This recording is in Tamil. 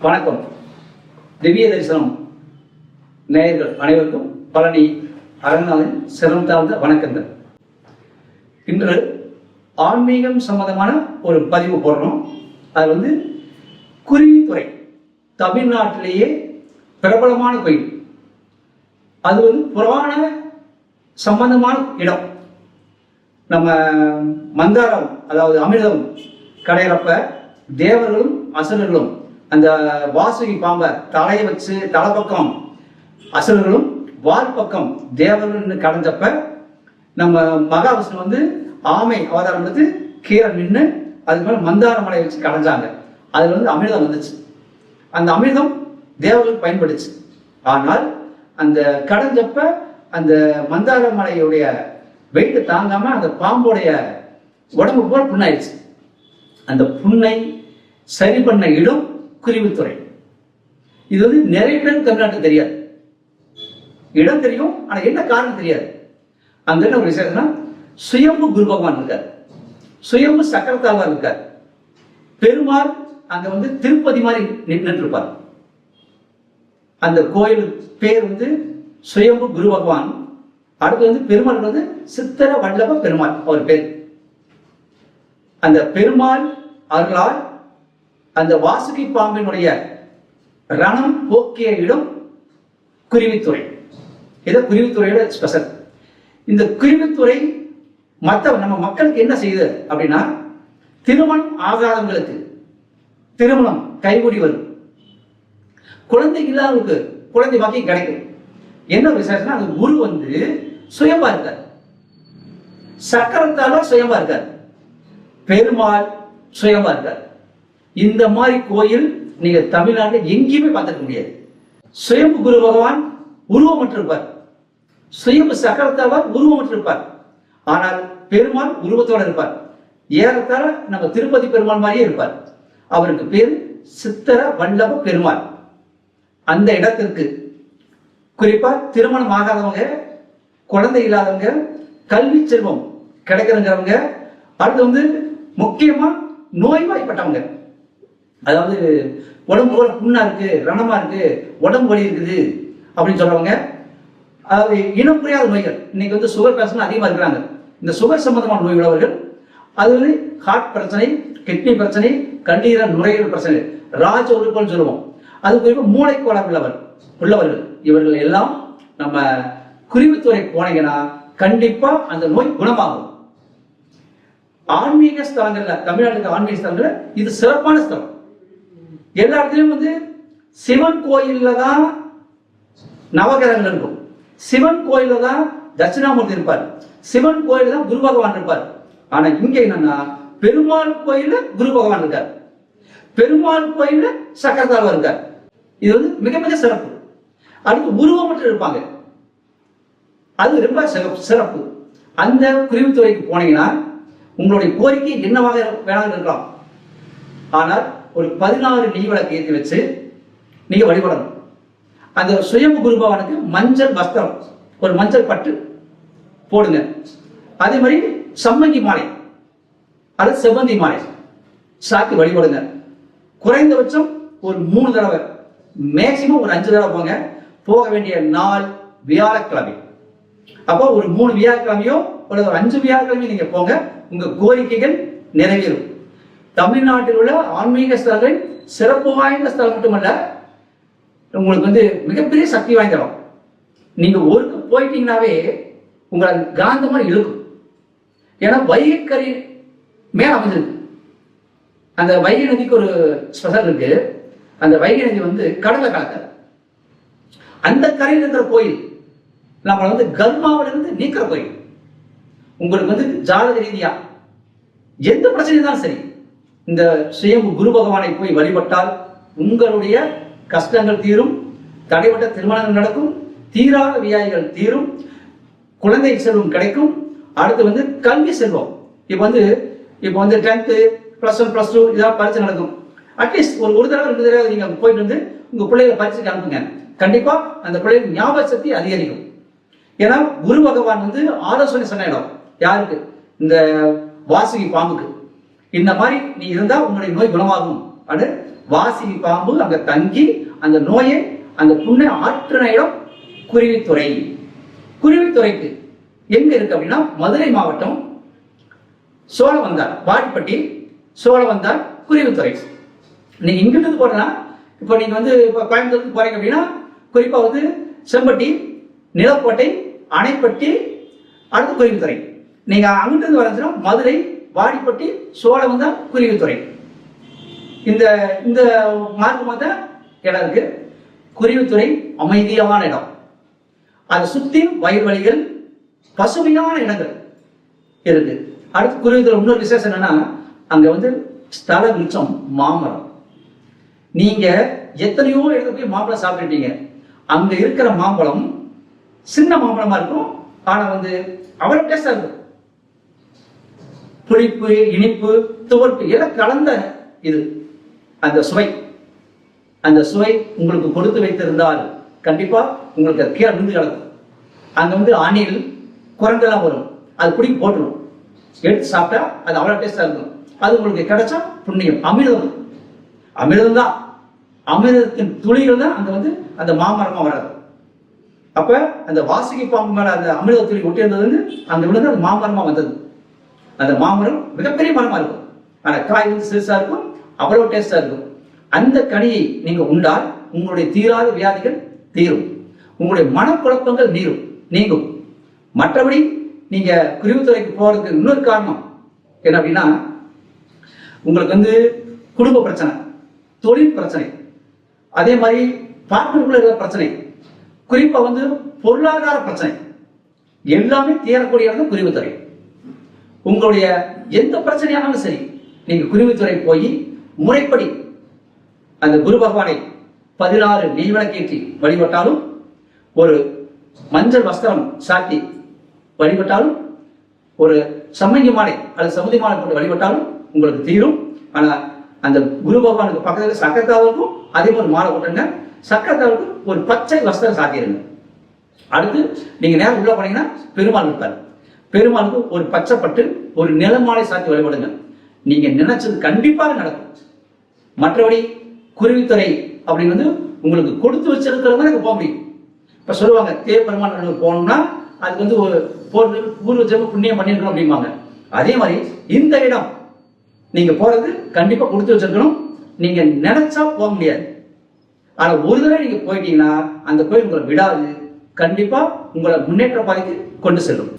வணக்கம். திவ்ய தரிசனம். நேயர்கள் அனைவருக்கும் பழனி அரங்கநாதன் சிரம் தாழ்ந்த வணக்கங்கள். இன்று ஆன்மீகம் சம்பந்தமான ஒரு பதிவு போடணும். அது வந்து குருவித்துறை தமிழ்நாட்டிலேயே பிரபலமான கோயில். அது வந்து புராண சம்பந்தமான இடம். நம்ம மந்தாரம் அதாவது அமிர்தம் கடையிறப்ப தேவர்களும் அசுரர்களும் அந்த வாசுகி பாம்பை தலையை வச்சு தலைப்பக்கம் அசுரர்களும் வால் பக்கம் தேவர்கள் கடந்தப்ப நம்ம மகாவிஷ்ணு வந்து ஆமை அவதாரம் எடுத்து கீழே நின்று அதுக்கு மேலே மந்தார மலையை வச்சு கடைஞ்சாங்க. அதில் வந்து அமிர்தம் வந்துச்சு. அந்த அமிர்தம் தேவர்களுக்கு பயன்படுச்சு. ஆனால் அந்த கடைஞ்சப்ப அந்த மந்தார மலையுடைய வெயிட்டு தாங்காம அந்த பாம்போடைய உடம்பு போல புண்ணாயிடுச்சு. அந்த புண்ணை சரி பண்ண இடம் குருவித்துறை இது வந்து நிறைய பேருக்கு தமிழ்நாட்டுக்கு தெரியாது. இடம் தெரியும் ஆனால் என்ன காரணம் தெரியாது. அங்க என்ன ஒரு விசேஷம்னா சுயம்பு குரு பகவான் இருக்கார். சுயம்பு சக்கரத்தாழ்வார் இருக்கார். பெருமாள் அங்க வந்து திருப்பதி மாதிரி நின்று இருப்பார் அந்த கோயில் பேர் வந்து சுயம்பு குரு பகவான். அடுத்து வந்து பெருமாள் வந்து சித்தர வல்லப பெருமாள் அவர் பேர். அந்த பெருமாள் அருளால் அந்த வாசுகி பாம்பினுடைய ரணம் போக்கிய இடம் குருவித்துறை. இதை குருவித்துறையோட ஸ்பெஷல் இந்த குருவித்துறை மற்ற நம்ம மக்களுக்கு என்ன செய்யுது அப்படின்னா திருமணம் ஆகாதவங்களுக்கு திருமணம் கைகூடி வரும். குழந்தை இல்லாதவங்களுக்கு குழந்தை பாக்கியம் கிடைக்கும். என்ன விசேஷம்னா அந்த குரு வந்து சுயமா இருக்கார். சக்கரத்தால சுயமா இருக்கார். பெருமாள் சுயமா இருக்கார். இந்த மாதிரி கோயில் நீங்க தமிழ்நாட்டில் எங்கேயுமே பார்த்துக்க முடியாது. சுயம்பு குரு பகவான் உருவமற்றிருப்பார் சுயம்பு சக்கரத்தவர் உருவமற்றிருப்பார் ஆனால் பெருமாள் உருவத்தோடு இருப்பார். ஏறத்தாழ நம்ம திருப்பதி பெருமாள் மாதிரியே இருப்பார். அவருக்கு பேர் சித்தர வல்லப பெருமாள். அந்த இடத்திற்கு குறிப்பா திருமணம் ஆகாதவங்க குழந்தை இல்லாதவங்க கல்வி செல்வம் கிடைக்கிறங்கிறவங்க அடுத்து வந்து முக்கியமா நோய்வாய்ப்பட்டவங்க. அதாவது உடம்பு போல புண்ணா இருக்கு ரணமா இருக்கு உடம்பு வலி இருக்குது அப்படின்னு சொல்றவங்க அதாவது இனம் புரியாத நோய்கள். இன்னைக்கு வந்து சுகர் பேஷண்ட் அதிகமா இருக்கிறாங்க. இந்த சுகர் சம்பந்தமான நோய் உள்ளவர்கள் அது வந்து ஹார்ட் பிரச்சனை கிட்னி பிரச்சனை கல்லீரல் நுரையீரல் பிரச்சனை ராஜ உறுப்புன்னு சொல்லுவோம். அது குறிப்பு மூளை கோளாறு உள்ளவர் உள்ளவர்கள். இவர்கள் எல்லாம் நம்ம குருவித்துறை போனீங்கன்னா கண்டிப்பா அந்த நோய் குணமாகும். ஆன்மீக ஸ்தலங்கள்ல தமிழ்நாட்டுக்கு ஆன்மீக ஸ்தலங்கள்ல இது சிறப்பான ஸ்தலம். எல்லா இடத்துலையும் வந்து சிவன் கோயில்ல தான் நவகிரகங்கள் இருக்கும். சிவன் கோயில்ல தான் தட்சிணாமூர்த்தி இருப்பார். சிவன் கோயில்ல தான் குரு பகவான் இருப்பார். ஆனா இங்க என்னன்னா பெருமாள் கோயில்ல குரு பகவான் இருக்கார். பெருமாள் கோயில்ல சக்கரத்தாழ்வார் இருக்கார். இது வந்து மிக மிக சிறப்பு. அடுத்து உருவம் மட்டும் இருப்பாங்க அது ரொம்ப சிறப்பு சிறப்பு. அந்த குருவித்துறைக்கு போனீங்கன்னா உங்களுடைய கோரிக்கை என்னவாக வேணாலும் இருக்கலாம். ஆனால் ஒரு பதினாறு நெய் விளக்கு ஏற்றி வச்சு நீங்க வழிபடணும். அந்த சுயம்பு குருபவனுக்கு மஞ்சள் வஸ்திரம் ஒரு மஞ்சள் பட்டு போடுங்க. அதே மாதிரி சம்மங்கி மாலை அல்லது செவ்வந்தி மாலை சாக்கி வழிபடுங்க. குறைந்தபட்சம் ஒரு மூணு தடவை மேக்சிமம் ஒரு அஞ்சு தடவை போங்க. போக வேண்டிய நாள் வியாழக்கிழமை. அப்போ ஒரு மூணு வியாழக்கிழமையோ அல்லது ஒரு அஞ்சு வியாழக்கிழமையோ நீங்க போங்க. உங்க கோரிக்கைகள் நிறைவேறும். தமிழ்நாட்டில் உள்ள ஆன்மீக ஸ்தலங்கள் சிறப்பு வாய்ந்த ஸ்தலம் மட்டுமல்ல உங்களுக்கு வந்து மிகப்பெரிய சக்தி வாய்ந்த இடம். நீங்க ஒருக்கு போயிட்டீங்கன்னாவே உங்களை காந்தமா இழுக்கும். ஏன்னா வைகைக்கரை மேல அமைஞ்சிருக்கு. அந்த வைகை நதிக்கு ஒரு ஸ்பெஷல் இருக்கு. அந்த வைகை நதி வந்து கடலை கலக்காது. அந்த கரையில் இருக்கிற கோயில் நம்மளை வந்து கர்மாவில இருந்து நீக்கிற கோயில். உங்களுக்கு வந்து ஜாதக ரீதியா எந்த பிரச்சனை இருந்தாலும் சரி இந்த சுயம்பு குரு பகவானை போய் வழிபட்டால் உங்களுடைய கஷ்டங்கள் தீரும் தடைப்பட்ட திருமணங்கள் நடக்கும் தீராத வியாதிகள் தீரும் குழந்தை செல்வம் கிடைக்கும். அடுத்து வந்து கல்வி செல்வம். இப்போ வந்து இப்போ வந்து tenth plus one plus two இதெல்லாம் பரிச்சை நடக்கும். அட்லீஸ்ட் ஒரு ஒரு தடவை ரெண்டு தடவை நீங்கள் போயிட்டு வந்து உங்கள் பிள்ளைகளை பரிசுக்கு அனுப்புங்க. கண்டிப்பாக அந்த பிள்ளைகள் ஞாபக சக்தி அதிகரிக்கும். ஏன்னா குரு பகவான் வந்து ஆலோசனை சொன்ன இடம். யாருக்கு? இந்த வாசுகி பாம்புக்கு. இந்த மாதிரி நீ இருந்தா உங்களுடைய நோய் குணமாகும். அது வாசி பாம்பு அங்க தங்கி அந்த நோயை அந்த புண்ணை ஆற்றின இடம் குருவித்துறை. குருவித்துறைக்கு எங்க இருக்கு அப்படின்னா மதுரை மாவட்டம் சோழவந்தார் வாடிப்பட்டி சோழவந்தார் குருவித்துறை. நீங்க இங்கிருந்து போறேன்னா இப்போ நீங்க வந்து இப்போ கோயம்புத்தூருக்கு போறீங்க அப்படின்னா குறிப்பா வந்து செம்பட்டி நிலக்கோட்டை அணைப்பட்டி அடுத்து குருவித்துறை. நீங்க அங்கிட்டு இருந்து வரச்சுன்னா மதுரை வாடிப்பட்டி தான் குருவித்துறை. இந்த இந்த மார்க்கமாக தான் இடம் இருக்கு. குருவித்துறை அமைதியான இடம். அதை சுத்தி வயல்வெளிகள் பசுமையான இடங்கள் இருக்கு. அடுத்து குருவித்துறை இன்னொரு விசேஷம் என்னன்னா அங்க வந்து ஸ்தல விருட்சம் மாமரம். நீங்க எத்தனையோ இடத்துல போய் மாம்பழம் சாப்பிட்டுட்டீங்க அங்க இருக்கிற மாம்பழம் சின்ன மாம்பழமா இருக்கும். ஆனா வந்து அவ்வளவு டேஸ்டா இருக்கும். புளிப்பு இனிப்பு துவர்ப்பு எல்லாம் கலந்த இது? அந்த சுவை. அந்த சுவை உங்களுக்கு கொடுத்து வைத்திருந்தால் கண்டிப்பா உங்களுக்கு அது கீழே விழுந்து கிடக்கும். அங்க வந்து அணில் குரங்கெல்லாம் வரும். அது பிடிக்கி போட்டுரும். எடுத்து சாப்பிட்டா அது அவ்வளோ டேஸ்டா இருக்கும். அது உங்களுக்கு கிடைச்சா புண்ணியம். அமிர்தம். அமிர்தம் தான். அமிர்தத்தின் துளிகள் தான் அங்க வந்து அந்த மாமரமா வராது அப்ப அந்த வாசுகி பாம்பு மேல அந்த அமிர்த துளி ஒட்டி இருந்தது வந்து அந்த விழுந்து அது மாமரமா வந்தது. அந்த மாமரம் மிகப்பெரிய மரமா இருக்கும். ஆனா காய் வந்து சிறுசா இருக்கும் அவ்வளவு டேஸ்டா இருக்கும். அந்த கனியை நீங்க உண்டால் உங்களுடைய தீராத வியாதிகள் தீரும். உங்களுடைய மனக்குழப்பங்கள் நீரும் நீங்கும். மற்றபடி நீங்க குருவித்துறைக்கு போறதுக்கு இன்னொரு காரணம் என்ன அப்படின்னா உங்களுக்கு வந்து குடும்ப பிரச்சனை தொழில் பிரச்சனை. அதே மாதிரி பார்ட்னருக்குள்ள இருக்கிற பிரச்சனை. குறிப்பா வந்து பொருளாதார பிரச்சனை. எல்லாமே தீரக்கூடியது தான் குருவித்துறை உங்களுடைய எந்த பிரச்சனையானாலும் சரி நீங்க குருவித்துறை போய் முறைப்படி அந்த குரு பகவானை பதினாறு நெய்விளக்கேற்றி வழிபட்டாலும் ஒரு மஞ்சள் வஸ்திரம் சாட்டி வழிபட்டாலும் ஒரு சம்மங்கி மாலை அல்லது சமுதி மாலை போட்டு வழிபட்டாலும் உங்களுக்கு தீரும். ஆனா அந்த குரு பகவானுக்கு பக்கத்துல சக்கரத்தாவுக்கும் அதே மாதிரி மாலை போட்டுங்க சக்கரத்தாவுக்கும் ஒரு பச்சை வஸ்திரம் சாத்திடுங்க அடுத்து நீங்க நேரம் உள்ள போனீங்கன்னா பெருமாள் இருப்பார். பெருமாளுக்கு ஒரு பச்சைப்பட்டு ஒரு நிலமாலை சாத்தி வழிபடுங்க நீங்க நினைச்சது கண்டிப்பாக நடக்கும். மற்றபடி குருவித்துறை அப்படின்னு வந்து உங்களுக்கு கொடுத்து வச்சிருக்கிறவங்க எனக்கு போக முடியும். இப்ப சொல்லுவாங்க தேவ போகணும்னா அதுக்கு வந்து ஒரு போர் பூர்வ ஜென்ம புண்ணியம் பண்ணியிருக்கணும் அப்படிம்பாங்க. அதே மாதிரி இந்த இடம் நீங்க போறது கண்டிப்பா கொடுத்து வச்சிருக்கணும். நீங்க நினைச்சா போக முடியாது. ஆனா ஒரு தடவை நீங்க போயிட்டீங்கன்னா அந்த கோயில் உங்களை விடாது. கண்டிப்பா உங்களை முன்னேற்ற பாதைக்கு கொண்டு செல்லும்.